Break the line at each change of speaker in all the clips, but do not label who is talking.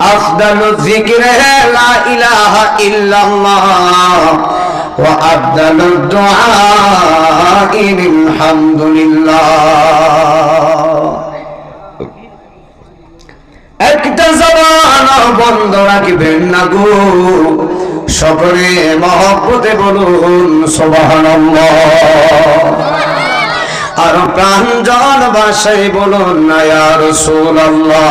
أفضل الذكر لا إله إلا الله وأفضل الدعاء الحمد لله একটা জবান বন্ধ রাখবেন না গো সকলে মহব্বতে বলুন সুবহানাল্লাহ আর প্রাঞ্জল ভাষায় বলুন না ইয়া রাসূলুল্লাহ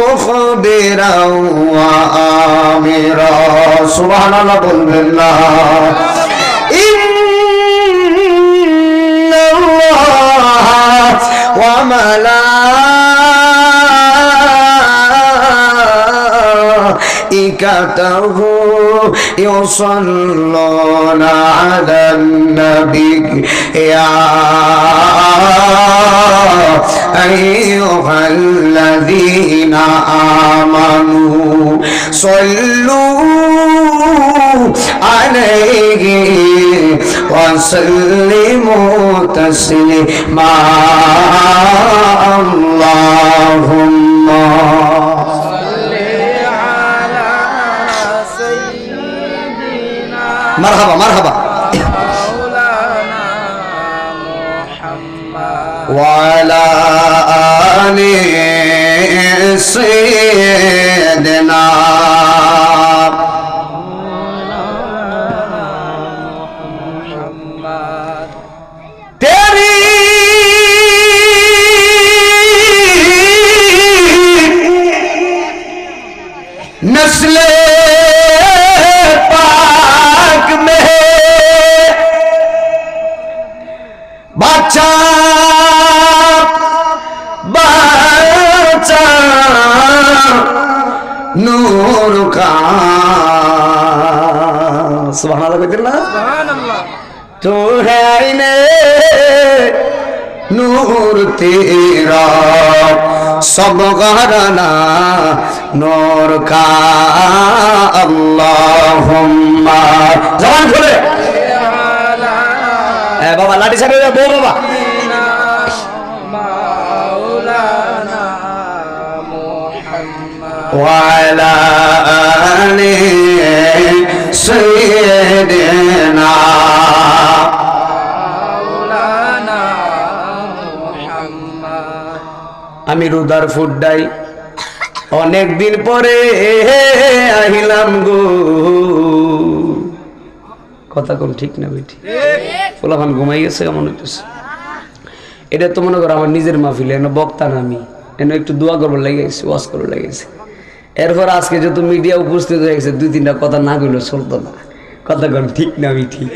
مخبرا وآمرا سبحان الله بلد بالله إن الله وملائكته يصلون على النبي يا أيها الذي آمنوا صلوا عليه وسلموا تسليما اللهم مرحبا مرحبا وعلى آل سيدنا तेरी নূর সুবহানাল্লাহ কইতেন না সুবহানাল্লাহ। তো হাইনে নূর তেরা। সব ঘরানা নূর কা। জবান খুলে। এ বাবা লাঠি ছাড়ে বউ বাবা। وعلى آل سيدنا আমি রুদার ফুড্ডাই অনেক দিন পরে আহিলাম গো কথা কোন ঠিক না বেটি পোলাপান ঘুমাই গেছে কেমন হইতেছে এটা তো মনে করো আমার নিজের মাহফিলে এনে বক্তা না আমি এনে একটু দোয়া করবার লেগেছে ওয়াজ করবার লেগেছে এরপর আজকে যত মিডিয়া উপস্থিত হয়ে গেছে, দুই তিনটা কথা না কইলে চলতো না। কথা কোন, ঠিক না আমি ঠিক?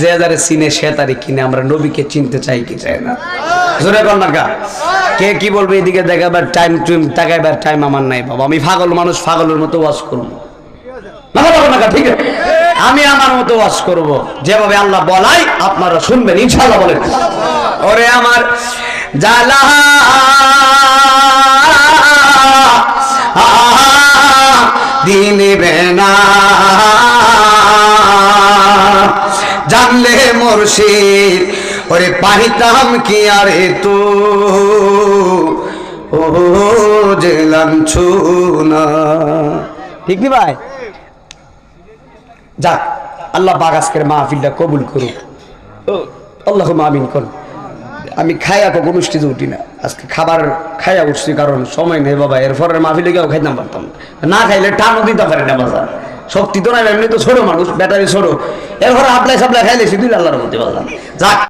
যে যারে চিনে সে তারে কিনে, আমরা নবীকে চিনতে চাই কি চাই না? জোরে কর না কে? কি বলবে এদিকে দেখাবার টাইম টুইম তাকাইবার টাইম আমার নাই বাবা। আমি পাগল মানুষ, পাগলের মতো ওয়াশ করব। ঠিক আছে। আমি আমার মতো ওয়াশ করব। যেভাবে আল্লাহ বলাই, আপনারা শুনবেন, ইনশাআল্লাহ বলেন। ওরে আমার দিনবে না। জানলে মুর্শিদ, ওরে পাহিতাম কি আরে তো? ও জেলাম না। ঠিক নি ভাই? যাক, আল্লাহ আজকের মাহফিলটা কবুল করুক। আল্লাহ আমিন করুন আমি খাইয়া কখন উষ্টিতে উঠি না। আজকে খাবার খায়া উঠছি কারণ সময় নেই বাবা, এরপরের মাহফিলে গিয়েও খাইতাম পারতাম না। না খাইলে টানও দিতে পারি না বাজার। শক্তি তো না এমনি তো ছোটো মানুষ, ব্যাটারি ছোট। এরপরে আপলাই সাপ্লাই খাইলে শুধু আল্লাহর মধ্যে বাজার। যাক।